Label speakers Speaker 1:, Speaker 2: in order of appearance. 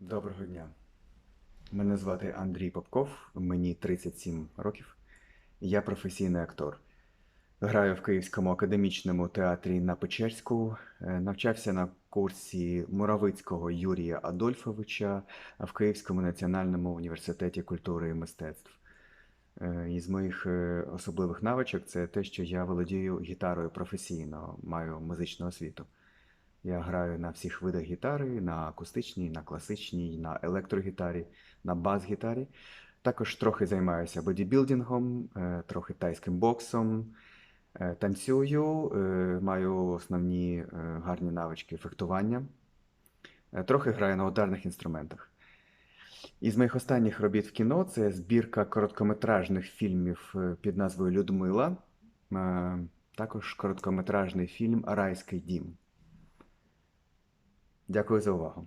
Speaker 1: Доброго дня. Мене звати Андрій Попков, мені 37 років. Я професійний актор. Граю в Київському академічному театрі на Печерську, е, навчався на курсі Муравицького Юрія Адольфовича в Київському національному університеті культури і мистецтв. Е, Із моїх е, особливих навичок це те, що я володію гітарою професійно, маю музичну освіту. Я граю на всіх видах гітари, на акустичній, на класичній, на електрогітарі, на бас-гітарі. Також трохи займаюся бодібілдингом, е, трохи тайським боксом, е, танцюю, е, маю основні гарні навички фехтування, трохи граю на ударних інструментах. Із моїх останніх робіт в кіно це збірка короткометражних фільмів під назвою Людмила, також короткометражний фільм Райський дім. Дякую за увагу.